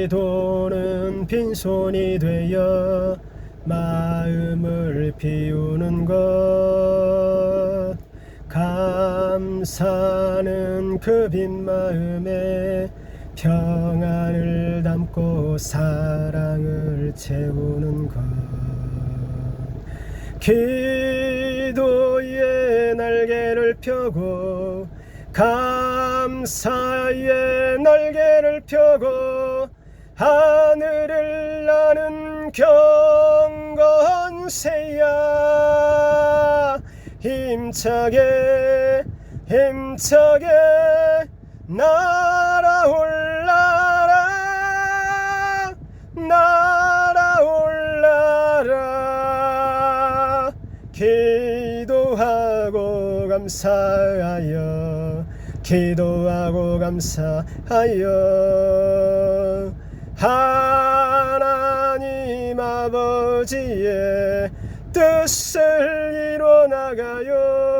기도는 빈손이 되어 마음을 비우는 것 감사는 그 빈 마음에 평안을 담고 사랑을 채우는 것. 기도의 날개를 펴고 감사의 날개를 펴고 하늘을 나는 경건새야. 힘차게 힘차게 날아올라라. 날아올라라. 기도하고 감사하여 기도하고 감사하여. 하나님 아버지의 뜻을 이뤄나가요